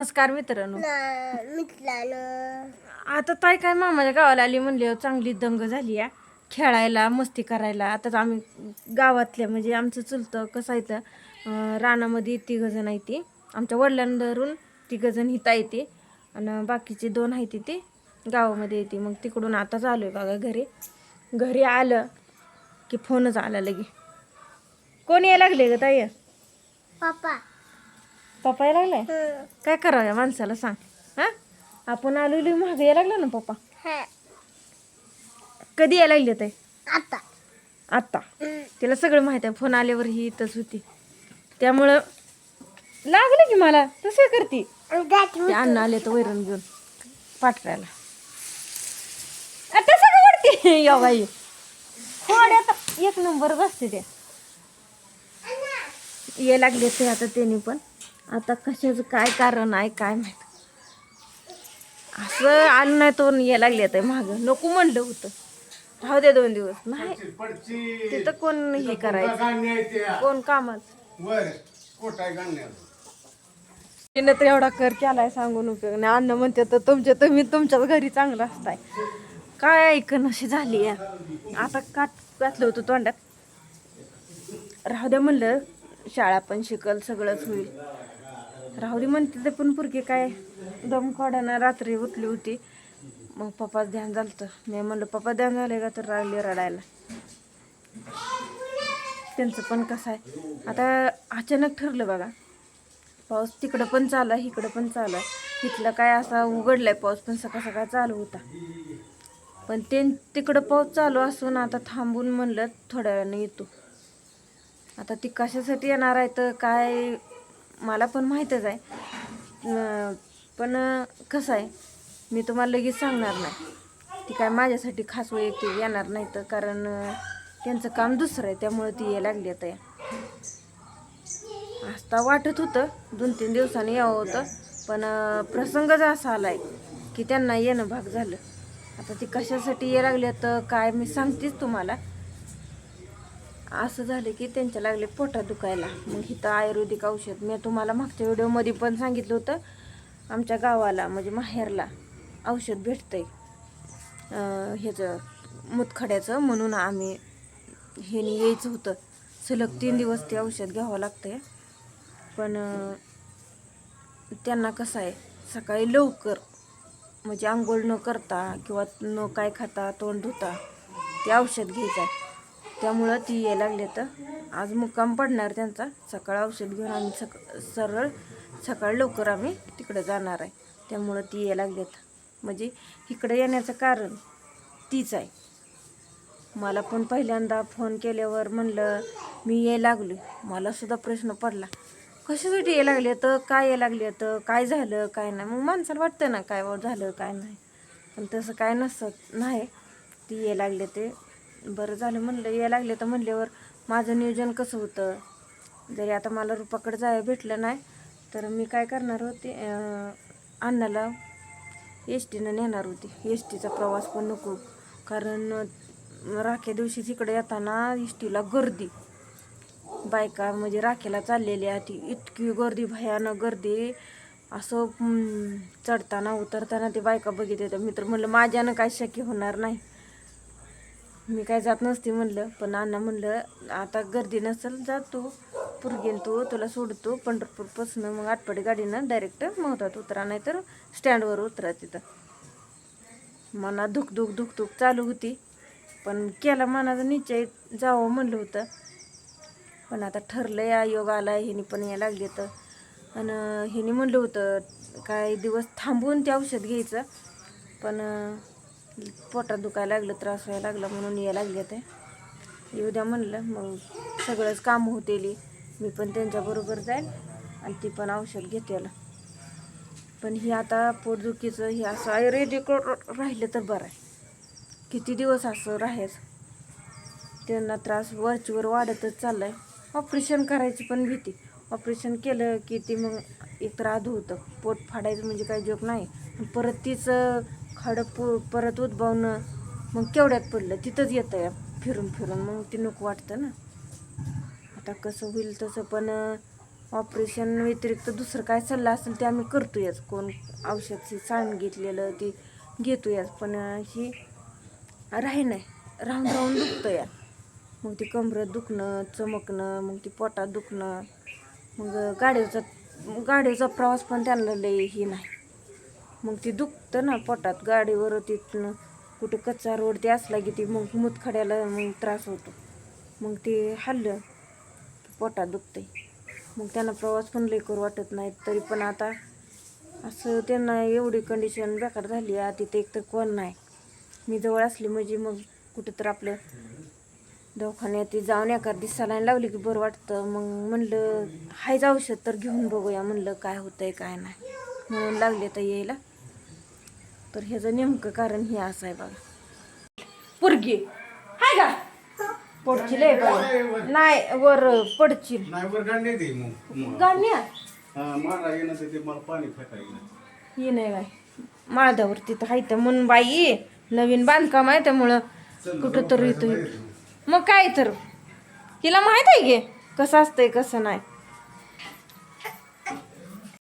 नमस्कार मित्रांनो. मित्रांनो. आता ताई काय मामाच्या गावाला आली म्हणली चांगली दंग झाली या खेळायला मस्ती करायला. आता आम्ही गावातल्या म्हणजे आमचं चुलतं कसं अं, रानामध्ये तिघं जण आहे ती. आमच्या वडिलांवरून तिघं जण हिता येते आणि बाकीचे दोन आहे ती गावामध्ये येते मग तिकडून आता आलो आहे बघा घरी. घरी आलं की फोनच आला लगे कोण यायला लागले ग ताई? पप्पा. पप्पा यायला लागलाय? काय करावं या माणसाला सांग. हा? आपण आलेलो मागे यायला लागला ना पप्पा? हा. कधी यायला लागले ते आता. आत्ता तिला सगळं माहिती आहे. फोन आल्यावर ही इथंच होती. त्यामुळं लागलं की मला. तसं करते. ते अन्न आले तर वैरण घेऊन पाठरायला आता सगळं वाटते या बाई. थोड्यात एक नंबर बसते त्या ये लागले ते आता त्यांनी पण. आता कशाचं काय कारण आहे काय माहीत. असं आलं नाही तो ये लागले तर माग. नको म्हणलं होतं. राहू दे दोन दिवस. नाही तिथं कोण हे करायचं? कोण तिनं तर एवढा कर केलाय सांगून उपयोग नाही. अन्न म्हणते तर तुमच्या तुम्ही तुमच्याच घरी चांगलं असताय. काय ऐकन अशी झाली या आता काट घातलं होतं तोंडात. राहू दे म्हणलं शाळा पण शिकल सगळंच होईल. राहुरी म्हणते ते पण पुरकी काय दम खोडाना रात्री उठली होती. मग पप्पा ध्यान झालं तर मी म्हणलं पप्पा ध्यान झाले का? तर राहिली रडायला. त्यांचं पण कसं आहे. आता अचानक ठरलं बघा. पाऊस तिकडं पण चाललं इकडं पण चाललं आहे. काय असा उघडलाय पाऊस पण सकाळ सकाळ चालू होता. पण ते तिकडं पाऊस चालू असून आता थांबून म्हणलं थोड्या वेळाने येतो. आता ती कशासाठी येणार आहे तर काय मला पण माहीतच आहे. पण कसं आहे मी तुम्हाला लगेच सांगणार नाही. ती काय माझ्यासाठी खास वैयक्तिक येणार नाही तर कारण त्यांचं काम दुसरं आहे त्यामुळे ती यायला लागली आता आता वाटत होतं दोन तीन दिवसांनी यावं होतं पण प्रसंगच असा आलाय की त्यांना येणं भाग झालं. आता ती कशासाठी ये लागले तर काय मी सांगतेच तुम्हाला. असं झालं की त्यांच्या लागले पोटात दुखायला. मग इथं आयुर्वेदिक औषध. मी तुम्हाला मागच्या व्हिडिओमध्ये पण सांगितलं होतं आमच्या गावाला म्हणजे माहेरला औषध भेटतंय. आहे ह्याचं मुतखड्याचं म्हणून आम्ही हे यायचं होतं. सलग तीन दिवस ते औषध घ्यावं लागतंय. पण त्यांना कसं आहे सकाळी लवकर म्हणजे आंघोळ न करता किंवा न काय खाता तोंड धुता ते औषध घ्यायचं आहे. त्यामुळं ती यायला लागले तर आज मुक्काम पडणार त्यांचा. सकाळ औषध घेऊन आम्ही सक सरळ सकाळ लवकर आम्ही तिकडं जाणार आहे. त्यामुळं ती यायला लागलेत म्हणजे इकडे येण्याचं कारण तीच आहे. मला पण पहिल्यांदा फोन केल्यावर म्हणलं मी यायला लागलो मलासुद्धा प्रश्न पडला. कशासाठी यायला लागले तर काय यायला लागले तर काय झालं? काय नाही? मग माणसाला वाटतं ना काय झालं काय नाही. पण तसं काय नसत नाही. ती यायला लागले ते बरं झालं म्हणलं या लागले तर म्हणल्यावर माझं नियोजन कसं होतं? जरी आता मला रुपाकडे जायला भेटलं नाही तर मी काय करणार होते अण्णाला एस टीनं नेणार होती. एस टीचा प्रवास पण नको कारण राखे राख्या दिवशी तिकडे येताना एस टीला गर्दी. बायका म्हणजे राखेला चाललेल्या ती इतकी गर्दी भयानक गर्दी. असं चढताना उतरताना ते बायका बघित येतं मी तर म्हणलं माझ्यानं काय शक्य होणार नाही. मी काय जात नसते म्हणलं पण अण्णा म्हणलं आता गर्दी नसेल जातो तू. तो तू तुला सोडतो पंढरपूरपासून. मग आटपाडी गाडीनं डायरेक्ट महत्वात उतरा नाही तर स्टँडवर उतरा तिथं. मना धुक धुक धुक धुक चालू होती. पण केला मनाचा निश्चय जावं म्हणलं होतं. पण आता ठरलं या योग आला ह्यानी पण या लागले तर आणि ह्यानी म्हणलं होतं काही दिवस थांबून ते औषध घ्यायचं. पण पोटात दुखायला लागलं त्रास व्हायला लागला म्हणून या लागले ते. येऊ द्या म्हणलं मग सगळंच काम होतेली. मी पण त्यांच्याबरोबर जाईल आणि ती पण औषध घेतेला. पण ही आता पोटदुखीचं हे असं आयुर्वेदिक राहिलं तर बरं आहे. किती दिवस असं राहायचं? त्यांना त्रास वरचीवर वाढतच चाललाय. ऑपरेशन करायची पण भीती. ऑपरेशन केलं की ती मग एक आधू होतं. पोट फाडायचं म्हणजे काही जोक नाही. परत तीच खाडं प परत उद्भवणं मग केवढ्यात पडलं? तिथंच येतं या फिरून फिरून. मग ते नको वाटतं ना. आता कसं होईल तसं पण ऑपरेशन व्यतिरिक्त दुसरं काय सल्ला असेल ते आम्ही करतोयच. कोण औषध सांगितलेलं ते घेतोयच. पण ही राही नाही. राहून राहून दुखतं या मग ती कमरं दुखणं चमकणं मग ती पोटात दुखणं. मग गाडीचा गाडीचा प्रवास पण त्यांना लई ही नाही. मग ती दुखतं ना पोटात गाडीवर तिथनं कुठं कच्चा रोड ते असला की ती मग मुतखड्याला मग त्रास होतो. मग ते हल्लं पोटात दुखते मग त्यांना प्रवास पण लई वाटत नाही तरी पण आता असं त्यांना एवढी कंडिशन बेकार झाली आहे तिथे एकतर कोण नाही. मी जवळ असली म्हणजे मग कुठं तर आपलं दवाखान्यात ती जाऊन एका दिवसाला लावली की बरं वाटतं. मग म्हणलं हायच औषध तर घेऊन बघूया म्हणलं काय होतंय काय नाही. म्हणून लागले तर यायला. तर ह्याचं नेमकं कारण हे असं आहे बघा. पुरगी. हाय का? पडचिल आहे बघा. नाही वर पडचिल. नाही वर गांडे दे मग मग. गाण्या? हा, तर नाही बाय माळदावर तिथं हाय तर म्हणून बाई. नवीन बांधकाम आहे त्यामुळं कुठं तर येतो मग काय तर? तिला माहीत आहे गे कसं असतंय कसं नाही?